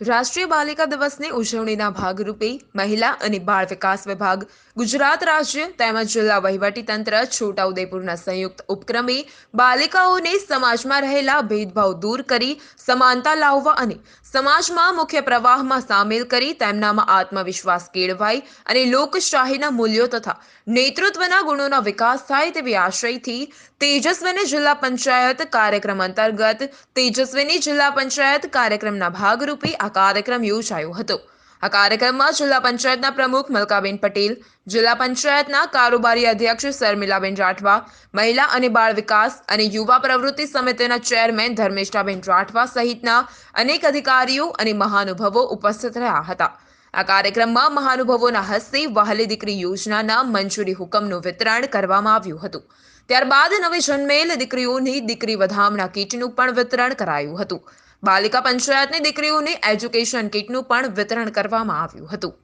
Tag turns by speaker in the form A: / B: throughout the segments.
A: રાષ્ટ્રીય બાલિકા દિવસની ઉજવણીના ભાગરૂપે મહિલા અને બાળ વિકાસ વિભાગ, ગુજરાત રાજ્ય તેમજ જિલ્લા વહીવટીતંત્ર છોટાઉદેપુરના સંયુક્ત ઉપક્રમે બાલિકાઓને સમાજમાં રહેલા ભેદભાવ દૂર કરી, સમાનતા લાવવા અને સમાજમાં મુખ્ય પ્રવાહમાં સામેલ કરી તેમનામાં આત્મવિશ્વાસ કેળવાય અને લોકશાહીના મૂલ્યો તથા નેતૃત્વના ગુણોના વિકાસ થાય તેવી આશયથી તેજસ્વીની જિલ્લા પંચાયત કાર્યક્રમ અંતર્ગત તેજસ્વીની જિલ્લા પંચાયત કાર્યક્રમના ભાગરૂપે આ કાર્યક્રમ યોજાયો હતો. આ કાર્યક્રમમાં જિલ્લા પંચાયતના પ્રમુખ મલકાબેન પટેલ, જિલ્લા પંચાયતના કારોબારી અધ્યક્ષ શર્મિલાબેન રાઠવા, મહિલા અને બાળ વિકાસ અને યુવા પ્રવૃત્તિ સમિતિના ચેરમેન ધર્મેશાબેન રાઠવા સહિતના અનેક અધિકારીઓ અને મહાનુભાવો ઉપસ્થિત રહ્યા હતા. આ કાર્યક્રમમાં મહાનુભાવોના હસ્તે વહાલી દીકરી યોજનાના મંજૂરી હુકમનું વિતરણ કરવામાં આવ્યું હતું. ત્યારબાદ નવી જન્મેલ દીકરીઓની દીકરી વધામણા કીટનું પણ વિતરણ કરાયું હતું. બાલિકા પંચાયતની દીકરીઓને એજ્યુકેશન કિટનું પણ વિતરણ કરવામાં આવ્યું હતું.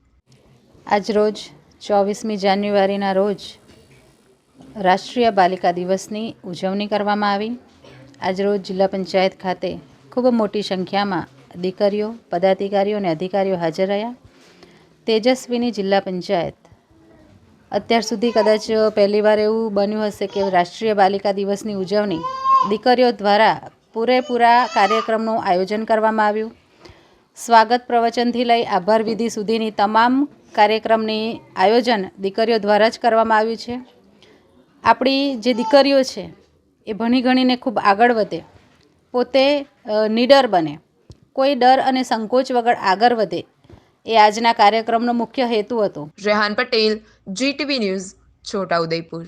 B: આજરોજ ચોવીસમી જાન્યુઆરીના રોજ રાષ્ટ્રીય બાલિકા દિવસની ઉજવણી કરવામાં આવી. આજરોજ જિલ્લા પંચાયત ખાતે ખૂબ મોટી સંખ્યામાં દીકરીઓ, પદાધિકારીઓ અને અધિકારીઓ હાજર રહ્યા. તેજસ્વીની જિલ્લા પંચાયત અત્યાર સુધી કદાચ પહેલીવાર એવું બન્યું હશે કે રાષ્ટ્રીય બાલિકા દિવસની ઉજવણી દીકરીઓ દ્વારા પૂરેપૂરા કાર્યક્રમનું આયોજન કરવામાં આવ્યું. સ્વાગત પ્રવચનથી લઈ આભાર વિધિ સુધીની તમામ કાર્યક્રમની આયોજન દીકરીઓ દ્વારા જ કરવામાં આવ્યું છે. આપણી જે દીકરીઓ છે, એ ભણી ગણીને ખૂબ આગળ વધે. પોતે નીડર બને. કોઈ ડર અને સંકોચ વગર આગળ વધે એ આજના કાર્યક્રમનો મુખ્ય હેતુ હતો.
A: Rehan Patel GTV news Chhotaudepur